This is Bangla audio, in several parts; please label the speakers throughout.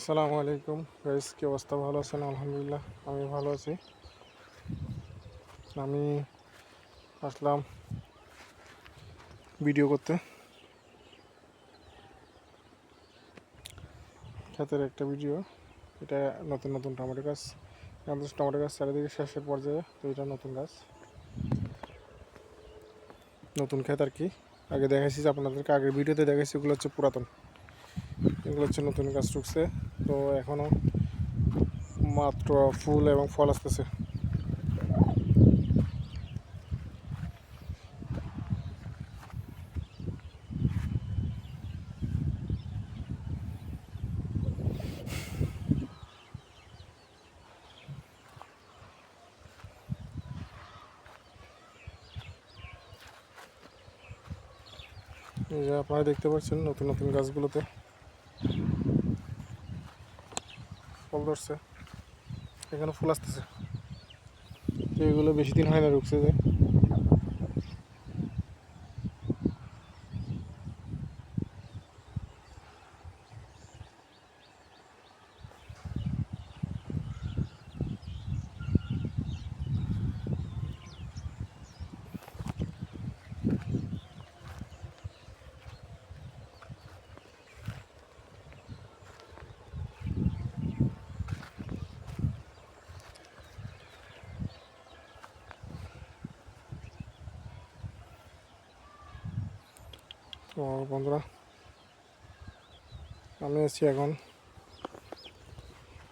Speaker 1: আসসালামু আলাইকুম। গাইস, কি অবস্থা? ভালো আছেন? আলহামদুলিল্লাহ, আমি ভালো আছি। আমি আসলাম ভিডিও করতে। ক্ষেতের একটা ভিডিও। এটা নতুন নতুন টমেটো গাছ। আমাদের টমেটো গাছ চারিদিকে শেষের পর্যায়ে, তো এটা নতুন গাছ। নতুন ক্ষেত আর কি। আগে দেখাইছি আপনাদেরকে, আগের ভিডিওতে দেখাইছি, ওগুলো হচ্ছে পুরাতন। এগুলো হচ্ছে নতুন গাছ ঢুকছে। তো এখনও মাত্র ফুল এবং ফল আসতেছে। আপনারা দেখতে পাচ্ছেন নতুন নতুন গাছগুলোতে। ফল ধরছে। এখানে ফুল আসতেছে। তো এগুলো বেশি দিন হয় না রুখছে যে। তো বন্ধুরা। আমি আছি এখন।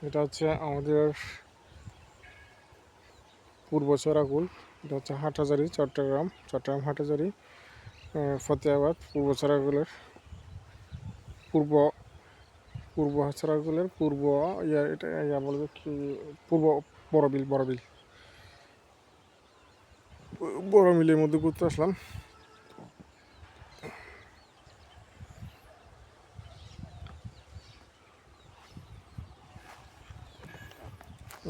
Speaker 1: এটা হচ্ছে আমাদের পূর্ব চরাকুল। এটা হচ্ছে হাটহাজারি, চট্টগ্রাম চট্টগ্রাম হাটহাজারি ফতেহাবাদ, পূর্ব চরাকুলের পূর্ব পূর্ব চরাকুলের পূর্ব ইয়া, এটা ইয়া বলবে কি, পূর্ব বড়বিল বড়বিল। বড় মিলের মধ্যে ঘুরতে আসলাম।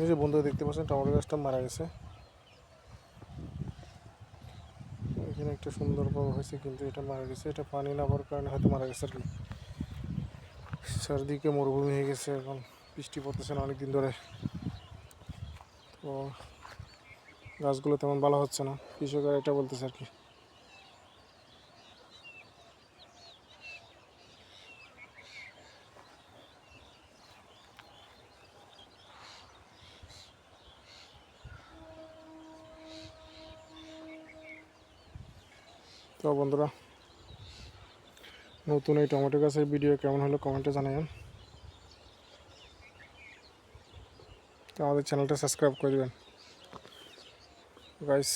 Speaker 1: এই যে বন্ধুরা দেখতে পাচ্ছেন, টমেটো গাছটা মারা গেছে। এখানে একটা সুন্দর বড় হয়েছে, কিন্তু এটা মারা গেছে। এটা পানি না হওয়ার কারণে হয়তো মারা গেছে আর কি। চারদিকে মরুভূমি হয়ে গেছে এখন, বৃষ্টি পড়তেছে না অনেকদিন ধরে। তো গাছগুলো তেমন ভালো হচ্ছে না। কৃষকরা এটা বলতেছে আর কি। তো বন্ধুরা, নতুন এই টমেটো গাছের ভিডিও কেমন হলো কমেন্টে জানাবেন। তো আমাদের চ্যানেলটা সাবস্ক্রাইব করে দেবেন। Guys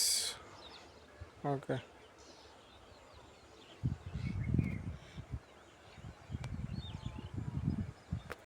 Speaker 1: okay